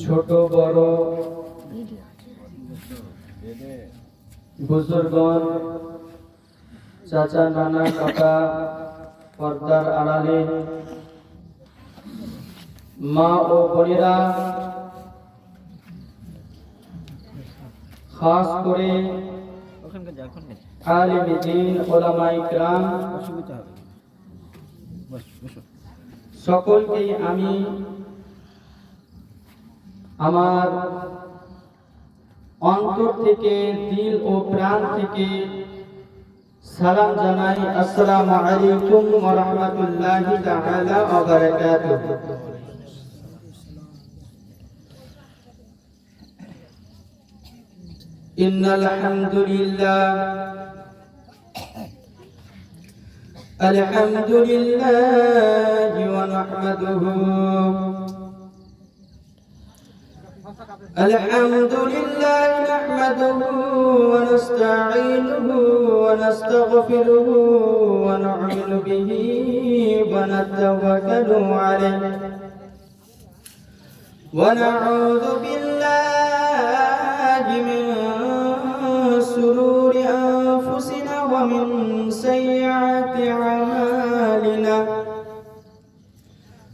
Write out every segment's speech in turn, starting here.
ছোট বড়। বুজুর্গণ, চাচা, নানা, কাকা, পর্দার আড়ালে। মা ও বোনেরা খাস করে ওখানকার ঝাড়খণ্ডের আমার অন্তর থেকে দিল ও প্রাণ থেকে সালাম জানাই আসসালামু আলাইকুম ওয়া রাহমাতুল্লাহি তাআলা ওয়া বারাকাতুহু إن الحمد لله الحمد لله ونحمده الحمد لله نحمده ونستعينه ونستغفره ونؤمن به ونتوكل عليه. ونعوذ بالله من شرور أنفسنا ومن سيئات أعمالنا.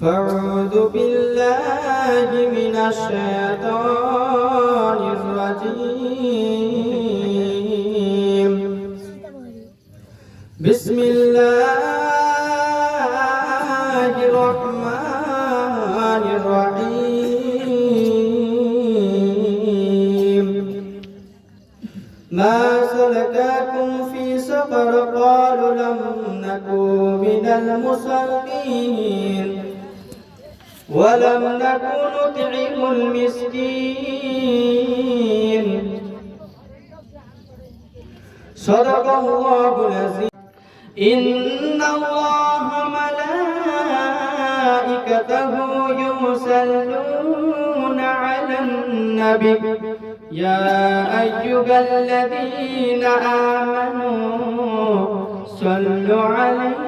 فأعوذ بالله من الشيطان الرجيم. بسم الله الرحمن الرحيم. ما سلككم في سقر قالوا لم نكن من المصلين. ولم نكن نطعم المسكين. صدق الله العظيم إن الله ملائكته يصلون على النبي. يا أيها الذين آمنوا صلوا عليه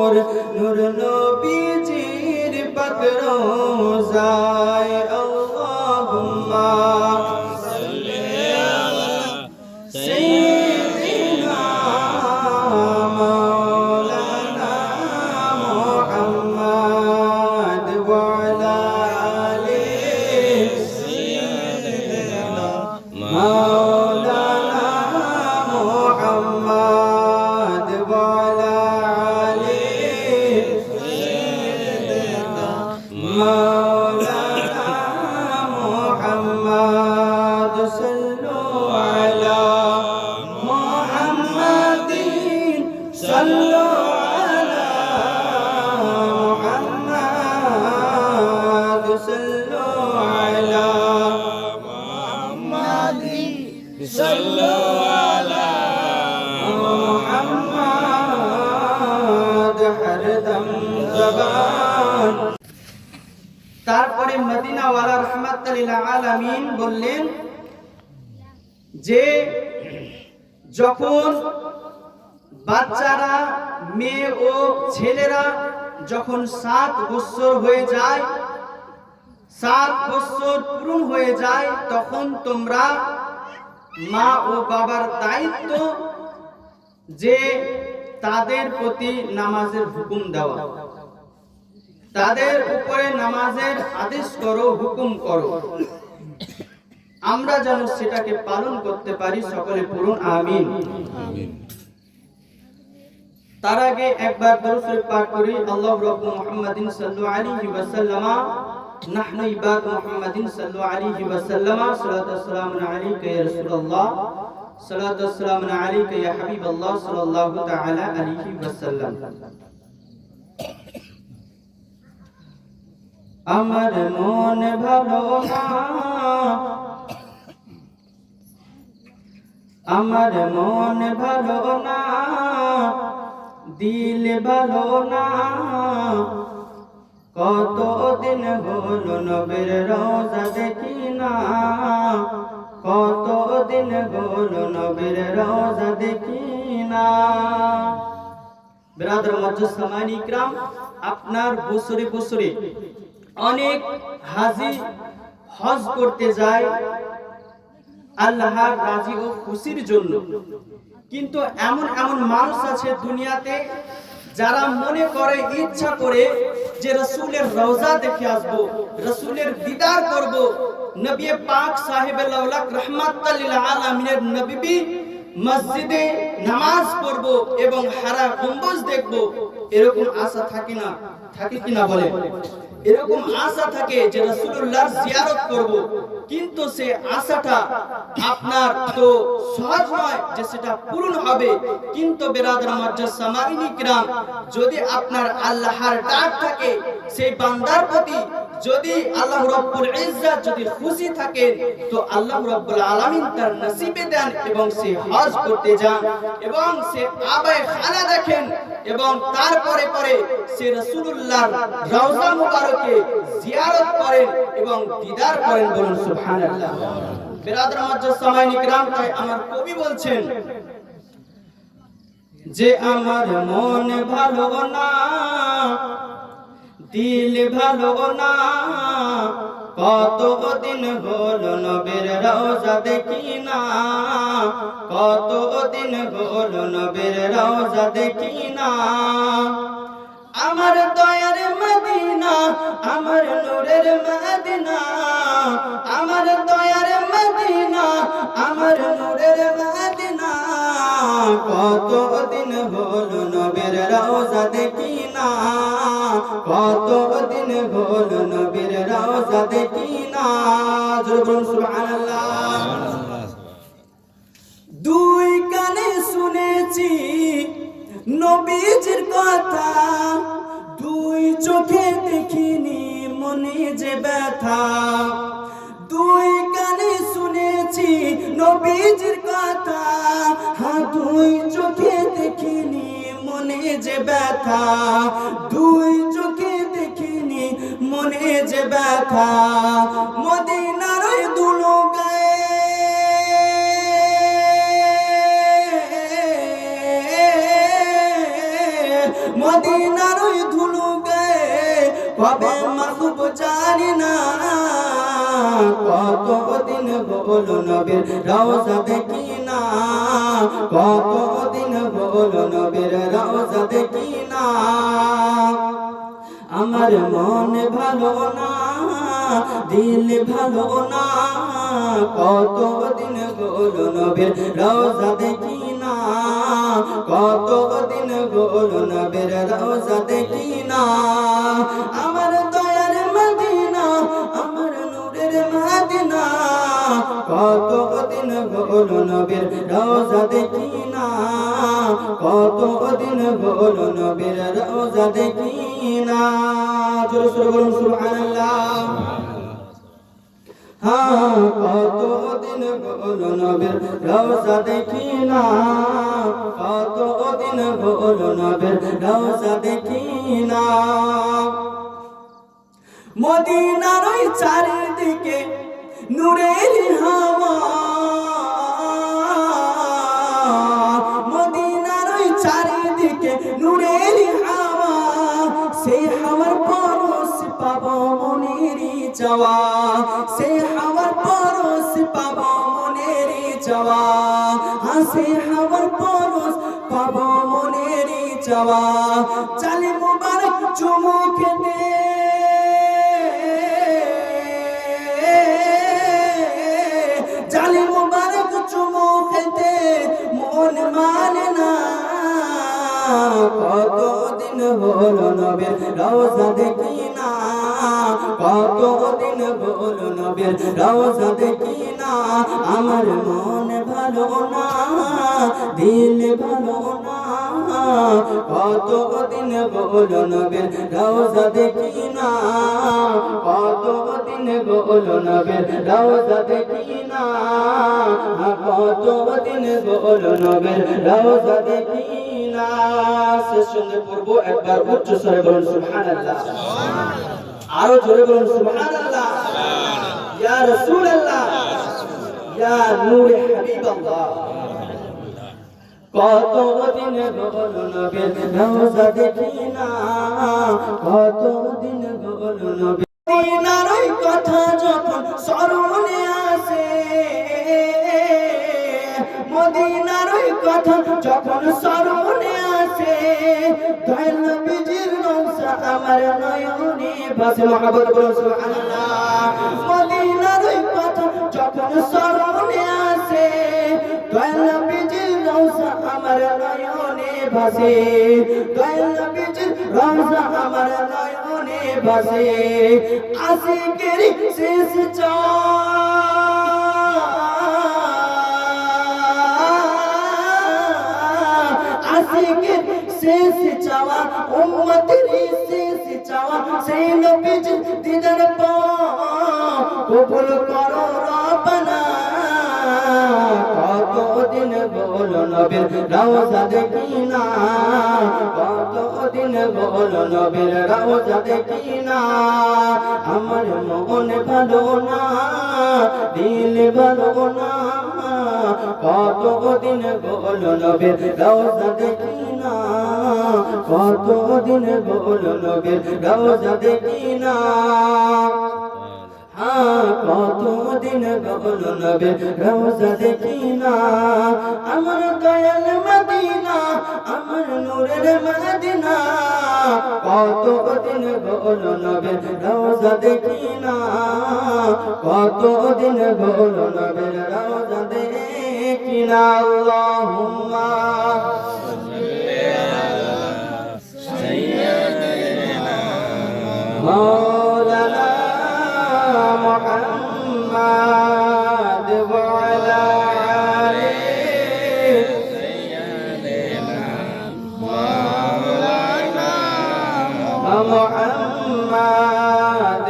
নূর নূর নবীজির পাক রোজায় আল্লাহুম্মা صلوا على محمد صلوا على محمد হরদম জবান তারপরে মদিনাওয়ালা রহমাতুল্লিল আলামিন বললেন যে যখন বাচ্চারা মেয়ে ও ছেলেরা যখন সাত বছর হয়ে যায় সাত বছর পূরণ হয়ে যায় তখন তোমরা মা ও বাবার দায়িত্ব যে তাদের প্রতি নামাজের হুকুম দেওয়া। তাদের উপরে নামাজের আদেশ করো হুকুম করো। আমরা যেন সেটাকে পালন করতে পারি সকলে পড়ুন আমিন। তার আগে একবার দরুদ পাঠ করি। আল্লাহ রাব্বু মুহাম্মাদিন সাল্লাল্লাহু আলাইহি ওয়াসাল্লামা নাহনু ইবাদ মুহাম্মাদিন সাল্লাল্লাহু আলাইহি ওয়াসাল্লামা সালাতু ওয়াসসালামু আলাইকা ইয়া রাসূলুল্লাহ সালাতু ওয়াসসালামু আলাইকা ইয়া হাবিবাল্লাহ সাল্লাল্লাহু তাআলা আলাইহি ওয়াসাল্লাম আমার মন ভালো না আমার মন ভালো না দিল ভালো না কত দিন হলো নবীর রোজা দেখি না। কত দিন হলো নবীর রোজা দেখি না। বিরাদর মজ্জুদ সামানি ইকরাম, আপনার বছরে বছরে অনেক হাজি হজ করতে যায় আল্লাহর রাজি ও খুশির জন্য। কিন্তু এমন এমন মানুষ আছে দুনিয়াতে যারা মনে করে, ইচ্ছা করে যে রসুলের রওজা দেখে আসব, রসুলের দিদার করব, নবী পাক সাহেবের লাউলাক রহমাতুল্লিল আলামিনের নবী মসজিদে নামাজ পড়ব এবং হারা গম্বুজ দেখব এরকম আশা থাকে না, থাকে কিনা বলে এরকম আশা থাকে যে রাসূলুল্লাহর জিয়ারত করব, কিন্তু সে আশাটা আপনার তো সহজ নয় যে সেটা পূরণ হবে। কিন্তু বেরাদর মাজ্জাস সামাইনি কিরাম, যদি আপনার আল্লাহর ডাক থাকে, সেই বান্দার প্রতি যদি আল্লাহ রব্বুল ইজ্জাত যদি খুশি থাকেন, তো আল্লাহ রব্বুল আলামিন তার নসিবে দেন এবং সে হজ করতে যান এবং সে আবায়ে খানা দেখেন এবং তারপরে পরে পরে সে রসুল্লাহ রওজা মুবারকে জিয়ারত করেন এবং দিদার করেন বলুন সুবহানাল্লাহ। বিরাদর মাজ্জাস সামাইনি কিরাম তাই আমার কবি বলছেন যে আমার মন ভালো না, দিল ভালো না কত দিন হলো নবীর রওজা দেখি না? কত দিন হলো নবীর রওজা দেখি না? আমার দয়ার মদিনা, আমার নূরের মদিনা, আমার দয়ার মদিনা, আমার নূরের মদিনা। কত দিন হলো নবীর রওজা দেখি না? কত দিন হলো নবীর রওজা দেখি না? দুই কানে শুনেছি নবীজির কথা, দুই চোখে দেখিনি মনে যে ব্যথা। দুই শুনেছি নবীজির কথা। হাত দুই চোখে দেখিনি মনে যে ব্যথা। দুই চোখে দেখিনি মনে যে ব্যথা। মদিনার ওই মদিনার ওই ধুলু গায়ে কবে জানি না। বল নবীর রওজা দেখি না। বল নবীর রওজা দেখি না। আমার মন ভালো না, দিল ভালো না। কত দিন গোল নবীর রওজা দেখি না। কত দিন গোল নবীর রওজা দেখি না আমার দয়ার মদিনা, আমার নূরের মদিনা। কত দিন গোল নবীর রওজা দেখি না কত দিন গোল নবীর রওজা দেখি না জোরে সোরে বলুন, সুবহানাল্লাহ। হ্যাঁ কত দিন গোল নবীর রওজা দেখি না? কতদিন গোল নবীর রওজা দেখি না? মদিনার চারিদিকে নূরের হাওয়া চাওয়া সেই হাওয়ার পরশ পাব মনেরই চাওয়া হ্যাঁ সেই হাওয়ার পরশ পাব মনেরই চাওয়া চালে মুবারক চুমু খেতে। জালি মুবারক চুমু খেতে মন মানে না। কত দিন হলো নবীর রওজা দেখি না কত দিন হলো নবীর রওজা দেখি না আমার মন ভালো না, দিল ভালো না। কত দিন বল নবীর রওজা দেখি না কত দিন বল নবীর রওজা দেখি না কত দিন বল নবীর রওজা দেখি না শেষ সঙ্গে একবার উচ্চ স্বরে বলুন, সুবহানাল্লাহ। আরও জোরে বলুন, সুবহানাল্লাহ। ইয়া রাসূলুল্লাহ। ইয়া নূরে হাবিবাল্লাহ। কত দিন রওজা দেখি না। কত দিন ওই কথা যখন স্মরণে আসে, মদিনার ওই কথা যখন স্মরণে আসে, দয়াল আমার নয়নে ভাসে মহাবত বলুন সুবহানাল্লাহ। মদিনার ওই কথা যখন স্মরণে আসে, দয়াল নবীজির রওজা আমার নয়নে ভাসে। দয়াল নবীজির রওজা আমার নয়নে ভাসে। আশিকের শেষ আশিকের শেষ চাওয়া, উম্মতের শেষ চাওয়া, সেই নবীজির দিদার কবুল করো রব্বানা। কত দিন বল নবীর রওজা দেখি না? কত দিন বল নবীর রওজা দেখি না? আমার মন ভালো না, দিল ভালো না। কত দিন বল নবীর রওজা দেখি না কত দিন বল নবীর রওজা দেখি না হ্যাঁ কত দিন গল নবে রওজা দেখি না আমার দয়াল মদিনা, আমার নূরের মদিনা কত দিন গল নবে রওজা দেখি না কত দিন গল নবে রওজা দেখি না আল্লাহুম্মা محمد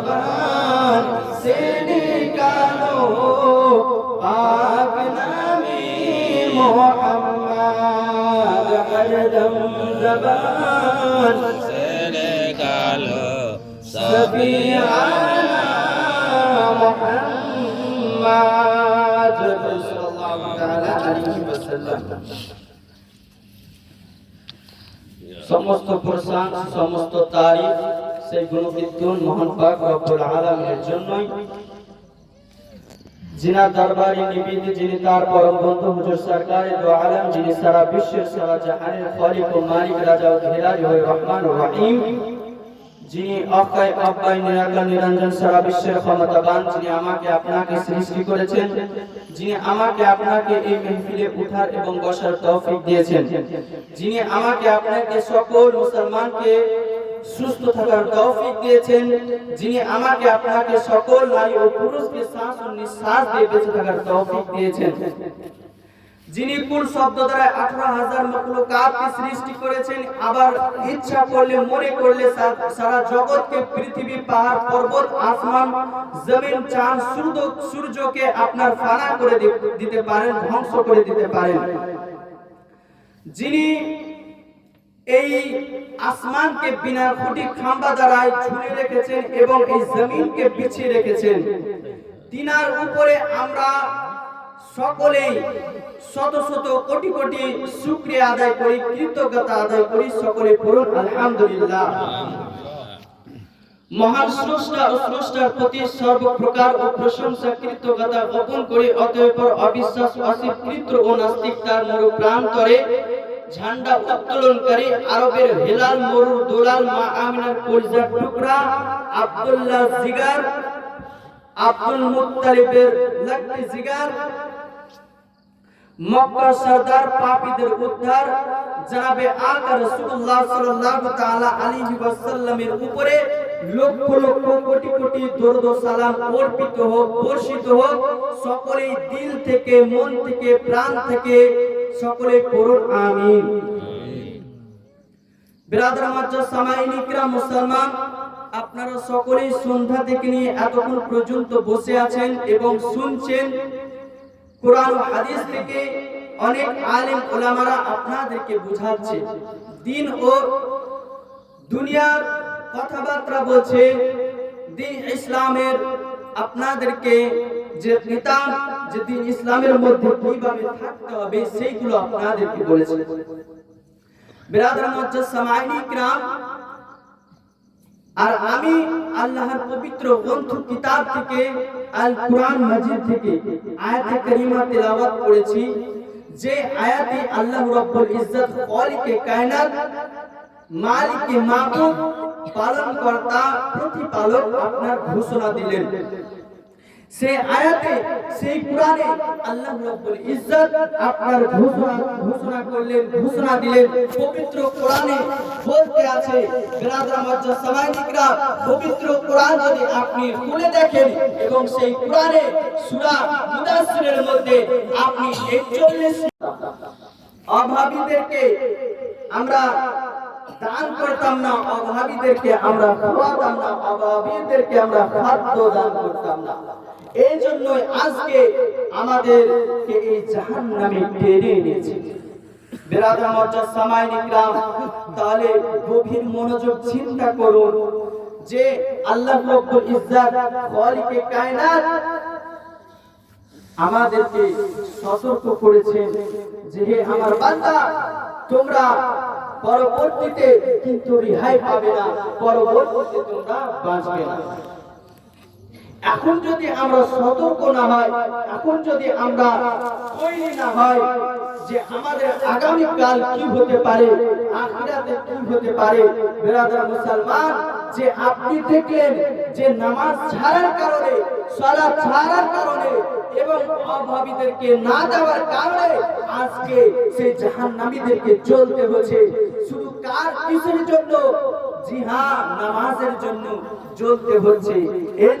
জবান সে নিকালো পাক নামে মোহাম্মদ হরদম জবান। সে নিকালো সবি মোহাম্মদ। সমস্ত প্রশংসা সমস্ত তারিফ সেই গুণবিদ্যুন মহান পাক রব্বুল আলামিনের জন্যই। জিনা দরবারে নিবেদিত, যিনি তার পরম বন্ধু হুজুর সরকারে দো আলম, যিনি সারা বিশ্বের সারা জাহানের খালিক ও মালিক, রাজা ও ধীরাজ হয়ে রহমান ও রহিম, যিনি অক্ষয় অক্ষয় নিরাকার নিরঞ্জন সারা বিশ্বের ক্ষমতাবান, যিনি আমাকে আপনাকে সৃষ্টি করেছেন, যিনি আমাকে আপনাকে এই মেহফিলে উঠার এবং বসার তৌফিক দিয়েছেন, যিনি আমাকে আপনাকে সকল মুসলমানকে সুস্থ থাকার তৌফিক দিয়েছেন, যিনি আমাকে, আপনাকে সকল নারী ও পুরুষকে শ্বাস ও নিঃশ্বাস দিয়ে বেঁচে থাকার তৌফিক দিয়েছেন। যিনি কুল শব্দ দ্বারা আঠারো হাজার মখলুকাতকে সৃষ্টি করেছেন, আবার ইচ্ছা করলে, মনে করলে সারা জগৎকে পৃথিবী, পাহাড়, পর্বত, আসমান, জমিন, চাঁদ, সূর্য সূর্যকে আপনার ফানা করে দিতে পারেন, ধ্বংস করে দিতে পারেন। যিনি এই আসমানকে বিনা খুঁটি খাম্বা দ্বারায় ঝুলে রেখেছেন এবং এই জমিনকে বিছিয়ে রেখেছেন। তিনার উপরে আমরা সকলেই শত শত কোটি কোটি শুক্রিয়া আদায় করি, কৃতজ্ঞতা আদায় করি, সকলে পড়ুন, আলহামদুলিল্লাহ। মহান স্রষ্টা ও স্রষ্টার প্রতি সর্বপ্রকার ও প্রশংসা কৃতজ্ঞতা গোপন করি, অতএব অবিশ্বাস অস্বীকৃত ও নাস্তিকতার মরু প্রান্তরে ঝান্ডা উত্তোলনকারী আরবের হেলাল, মরুর দোলাল, মা আমিনার কলিজার টুকরা, আব্দুল্লাহ জিগার, আব্দুল মুত্তালিবের লাকড়ি জিগার, মক্কা সরদার পাপীদের উদ্ধার, জনাবে আকা রাসূলুল্লাহ সাল্লাল্লাহু তাআলা আলাইহি ওয়াসাল্লামের উপরে লক্ষ লক্ষ কোটি কোটি দরুদ ও সালাম অর্পিত হোক, বর্ষিত হোক, সকলেই দিল থেকে, মন থেকে, প্রাণ থেকে সকলে পড়ুন, আমিন। বিরাদর মাজ্জা সামাইন ইকরাম মুসলমান, আপনারা সকলেই সন্ধ্যা থেকে নিয়ে এতক্ষণ পর্যন্ত বসে আছেন এবং শুনছেন কোরআন হাদিস থেকে অনেক আলেম ওলামারা আপনাদেরকে বুঝাচ্ছে। দিন ও দুনিয়ার কথাবার্তা বলছে, দিন ইসলামের আপনাদেরকে যে পিতা, যে ইসলামের মধ্যে কীভাবে থাকতে হবে, সেইগুলো আপনাদেরকে বলেছে। বিরাদরান হচ্ছে আর আমি আল্লাহর পবিত্র গ্রন্থ কিতাব থেকে, আল কুরআন মাজিদ থেকে আয়াতে কারিমা তেলাওয়াত করেছি। যে আয়াতে আল্লাহ রাব্বুল ইজ্জত খালিকে কায়নাত, মালিকে মাবুদ, পালনকর্তা, প্রতিপালক আপনার ঘোষণা দিলেন। সে আয়াতে, সেই আল্লাহ রাব্বুল ইজ্জত আপনার ঘোষণা ঘোষণা করলেন, ঘোষণা দিলেন। পবিত্র বলতে আছে পবিত্র যদি আপনি খুলে দেখেন এবং সেই সূরা মুদাসসিরের মধ্যে আপনি 41 অভাবীদেরকে আমরা দান করতাম না, অভাবীদেরকে আমরা খাওয়াতাম না, অভাবীদেরকে আমরা খাদ্য দান করতাম না। এই জন্যই আজকে আমাদেরকে এই জাহান্নামে টেনে এনেছে। তাহলে গভীর মনোযোগ চিন্তা করুন যে আল্লাহ আমাদেরকে সতর্ক করেছেন যে হে আমার বান্দা, তোমরা পরবর্তীতে কিন্তু রিহাই পাবে না, পরবর্তীতে তোমরা বাঁচবে না। এখন যদি আমরা সতর্ক না হয়, এখন যদি আমরা তৈরি না হয় যে আমাদের আগামী কাল কি হতে পারে, আখিরাতে কি হতে পারে, বেরাদার মুসলমান, যে আপনি দেখলেন যে নামাজ ছাড়ার কারণে, সালাত ছাড়ার কারণে এবং অভাবীদেরকে না দেওয়ার কারণে আজকে সেই জাহান্নামীদেরকে চলতে হচ্ছে। শুধু কার কিসের জন্য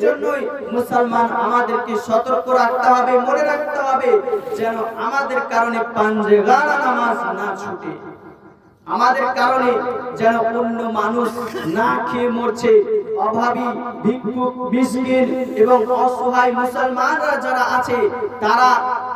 জন্যই মুসলমান আমাদেরকে সতর্ক রাখতে হবে, মনে রাখতে হবে যেন আমাদের কারণে না ছুটে। আমাদের কারণে যেন অন্য মানুষ না খেয়ে মরছে। অভাবী, ভিক্ষুক, মিসকিন এবং অসহায় মুসলমানরা যারা আছে, তারা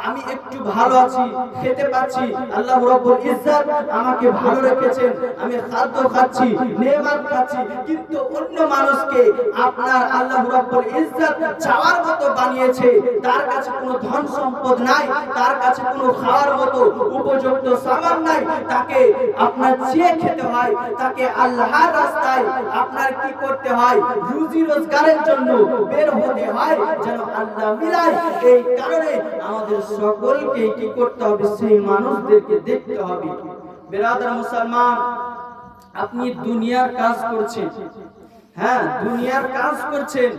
আমি একটু ভালো আছি, খেতে পাচ্ছি। আল্লাহ রাব্বুল ইজ্জত আমাকে ভালো রেখেছেন। আমি খাদ্য খাচ্ছি নেয়ামত খাচ্ছি, কিন্তু অন্য মানুষকে আপনার আল্লাহ রাব্বুল ইজ্জত চাওয়ার মতো বানিয়েছে। তার কাছে কোনো ধন সম্পদ নাই, তার কাছে কোনো খাওয়ার মতো উপযুক্ত সামান নাই। তাকে আপনার চেয়ে খেতে হয়, তাকে আল্লাহর রাস্তায় আপনার কি করতে হয়? রুজি রোজগারের জন্য বের হতে হয়, যেন আল্লাহ মিলায়। এই কারণে আমাদের সকলকে কি করতে হবে? সেই মানুষদেরকে দেখতে হবে। বেরাদার মুসলমান, আপনি দুনিয়ার কাজ করছেন। হ্যাঁ দুনিয়ার কাজ করছেন।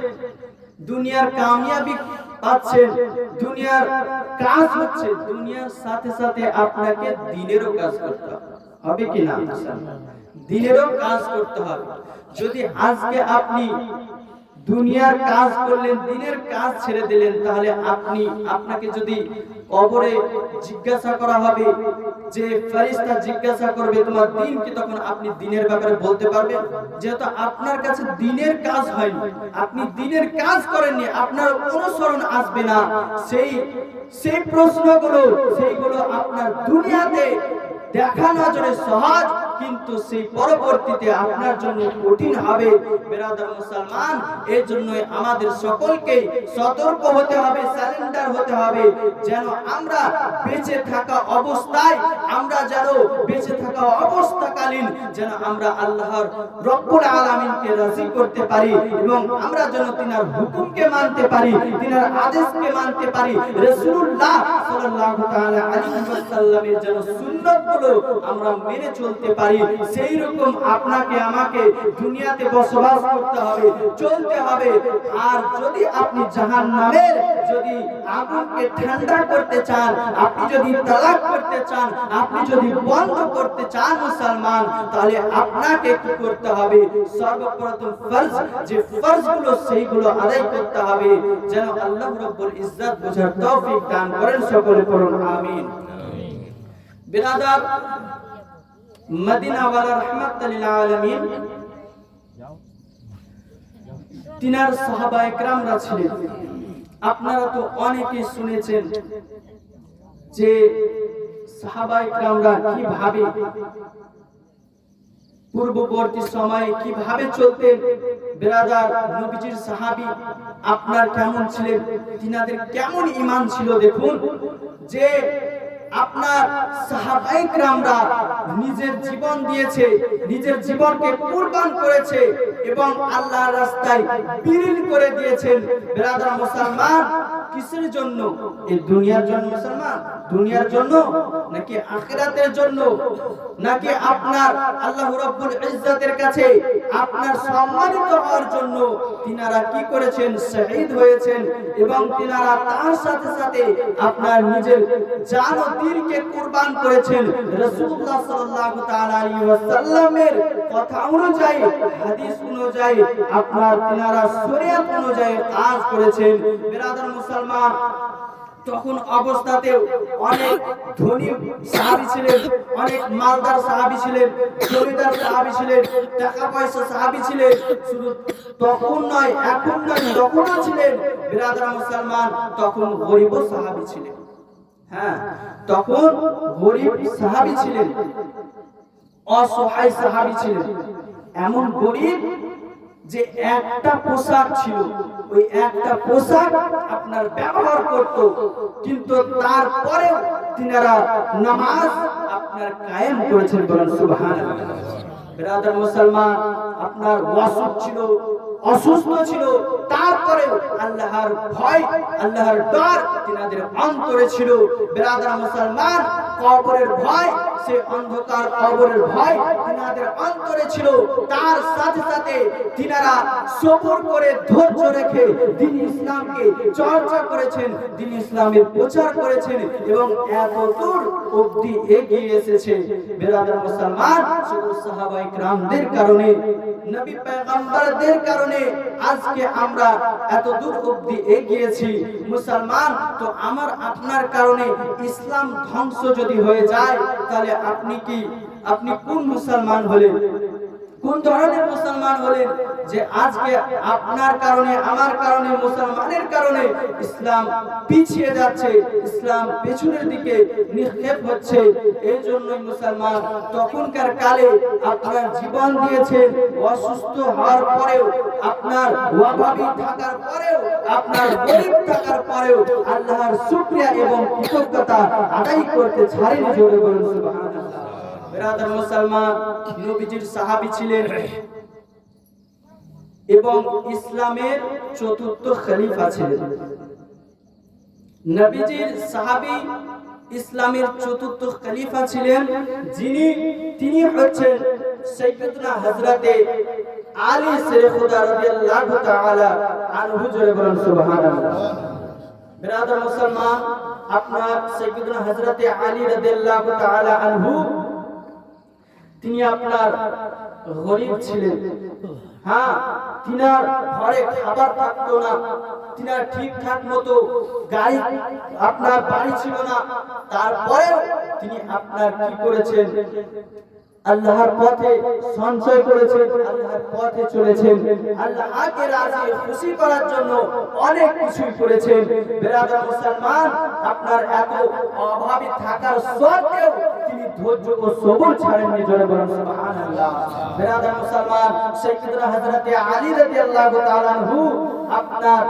দুনিয়ার কামিয়াবি পাচ্ছেন। দুনিয়ার কাজ হচ্ছে দুনিয়ার সাথে সাথে আপনাকে দিনেরও কাজ করতে হবে। কি না? দিনেরও কাজ করতে হবে। যদি আজকে আপনি দুনিয়ার কাজ করলেন, দিনের কাজ ছেড়ে দিলেন, তাহলে আপনি, আপনাকে যদি কবরে জিজ্ঞাসা করা হবে, যে ফেরেশতা জিজ্ঞাসা করবে, তোমার দিন কি? তখন আপনি দিনের ব্যাপারে বলতে পারবেন, যেহেতু আপনার কাছে দিনের কাজ হয়নি, আপনি দিনের কাজ করেননি, আপনার অনুসরণ আসবে না। সেই সেই প্রশ্নগুলো, সেইগুলো আপনার দুনিয়াতে দেখা নজরে সহজ। কিন্তু সেই পরবর্তীতে আপনার জন্য কঠিন হবে। বেরাদার মুসলমান এর জন্য আমাদের সকলকে সতর্ক হতে হবে স্যালেন্ডার হতে হবে। যেন আমরা বেঁচে থাকা অবস্থায়, আমরা যেন বেঁচে থাকা অবস্থাকালীন যেন আমরা আল্লাহর রব্বুল আলামিনকে রাজি করতে পারি এবং আমরা যেন তিনার হুকুমকে মানতে পারি, তিনার আদেশকে মানতে পারি। রাসূলুল্লাহ সাল্লাল্লাহু তাআলা আলাইহি ওয়াসাল্লামের যেন সুন্নাতগুলো আমরা মেনে চলতে পারি। সেই রকম আপনাকে আমাকে দুনিয়াতে বসবাস করতে হবে চলতে হবে। আর যদি আপনি জাহান্নামের যদি আগুনকে ঠান্ডা করতে চান আপনি যদি তালাক করতে চান আপনি যদি বন্ধ করতে চান মুসলমান তাহলে আপনাকে কি করতে হবে? সর্বপ্রথম ফরজ যে ফরজগুলো সেইগুলো আদায় করতে হবে। যেন আল্লাহ রাব্বুল ইজ্জত বোঝার তৌফিক দান করেন সকলে পড়ুন আমিন। বিরাদার মদিনা ওয়ালা রাহমাতুল লিল আলামিন তিনার সাহাবা একরামরা ছিলেন। আপনারা তো অনেকে শুনেছেন যে সাহাবা একরামরা কীভাবে পূর্ববর্তী সময়ে কীভাবে চলতেন। বেরাদার নবীজির সাহাবী আপনার কেমন ছিলেন? তিনাদের কেমন ইমান ছিল দেখুন। যে আপনার সাহাবাইকরামরা নিজের জীবন দিয়েছে, নিজের জীবনকে কুরবান করেছে এবং আল্লাহর রাস্তায় বিলীন করে দিয়েছেন। বেরাদার মুসলমান কিসের জন্য? এই দুনিয়ার জন্য মুসলমান? দুনিয়ার জন্য? নাকি আখিরাতের জন্য? নাকি আপনার আল্লাহ রাব্বুল ইজ্জতের কাছে আপনার সম্মানিত হওয়ার জন্য তিনারা কি করেছেন? শহীদ হয়েছেন এবং তিনারা তার সাথে সাথে আপনার নিজের জান ও দিলকে কুরবান করেছেন। রাসূলুল্লাহ সাল্লাল্লাহু তাআলা আলাইহি ওয়াসাল্লামের কথা অনুযায়ী, হাদিস অনুযায়ী আপনার তিনারা শরীয়ত অনুযায়ী কাজ করেছেন। বিরাদার মুসলমান তখন অবস্থাতেও অনেক ধনী সাহাবী ছিলেন, অনেক মালদার সাহাবী ছিলেন, জমিদার সাহাবী ছিলেন টাকা পয়সা সাহাবী ছিলেন, শুধু তখন নয়, এখন নয় তখনও ছিলেন, বিরাদার মুসলমান, তখন গরিব সাহাবী ছিলেন। হ্যাঁ তখন গরিব সাহাবী ছিলেন, অসহায় সাহাবী ছিলেন। এমন গরিব যে একটা পোশাক ছিল, ওই একটা পোশাক আপনার ব্যবহার করত, কিন্তু তারপরেও তিনারা নামাজ আপনার কায়েম করেছেন বলেন ব্রাদার মুসলমান, আপনার ওয়াসুক ছিল, অসুস্থ ছিল তারপরে আল্লাহর ভয়, আল্লাহর ডর তিনাদের অন্তরে ছিল। ব্রাদার মুসলমান, কবরের ভয় সে অন্ধকার কবরের ভয়। তিনাদের অন্তরে ছিল, তার সাথে সাথে তিনারা করে ধৈর্য রেখে দিন ইসলামকে চর্চা করেছেন, দিন ইসলামের প্রচার করেছেন এবং এতদূর অবধি এগিয়ে এসেছে। মুসলমান, শুধু সাহাবাই কারণে, নবী কারণে আজকে আমরা এত দূর অবধি এগিয়েছি। মুসলমান, তো আমার আপনার কারণে ইসলাম ধ্বংস যদি হয়ে যায়, তাহলে আপনি কি আপনি কোন মুসলমান হলেন? কোন ধরনের মুসলমান হলেন যে আজকে আপনার কারণে, আমার কারণে, মুসলমানের কারণে ইসলাম পিছিয়ে যাচ্ছে, ইসলাম পেছনের দিকে নিক্ষেপ হচ্ছে? এই জন্যই মুসলমান তখনকার কালে আপনার জীবন দিয়েছেন, অসুস্থ হওয়ার পরেও, আপনার অভাবী থাকার পরেও, আপনার গরিব থাকার পরেও আল্লাহর শুকরিয়া এবং কৃতজ্ঞতা আদায় করতে ছাড়েনি জোরে বলুন বেরাদার মুসলমান, নবীজির ছিলেন। এবং ইসলামের চতুর্থ খলিফা ছিলেন। নবীজির সাহাবী ইসলামের চতুর্থ খলিফা ছিলেন যিনি, তিনি হচ্ছেন সাইয়্যিদনা হযরতে আলী রাদিয়াল্লাহু তাআলা আনহু বলুন, সুবহানাল্লাহ। বিরাদার মুসলমান, আপনার সাইয়্যিদনা হযরতে আলী রাদিয়াল্লাহু তাআলা আনহু তিনি আপনার গরিব ছিলেন। হ্যাঁ তিনার ঘরে খাবার থাকতো না। তিনার ঠিকঠাক মতো গাড়ি আপনার বাড়ি ছিল না। তারপরেও তিনি আপনার কি করেছেন? আল্লাহর পথে সঞ্চয় করেছেন, আল্লাহর পথে চলেছেন। আল্লাহকে রাজি খুশি করার জন্য অনেক কিছুই করেছেন। বেরাদার মুসলমান, আপনার এত অভাবী থাকার সত্ত্বেও তিনি ধৈর্য ও সবর ছাড়েননি জোরে বলুন, সুবহানাল্লাহ। বেরাদার মুসলমান সাইয়্যিদনা হযরতে আলী রাদিয়াল্লাহু তাআলা আপনার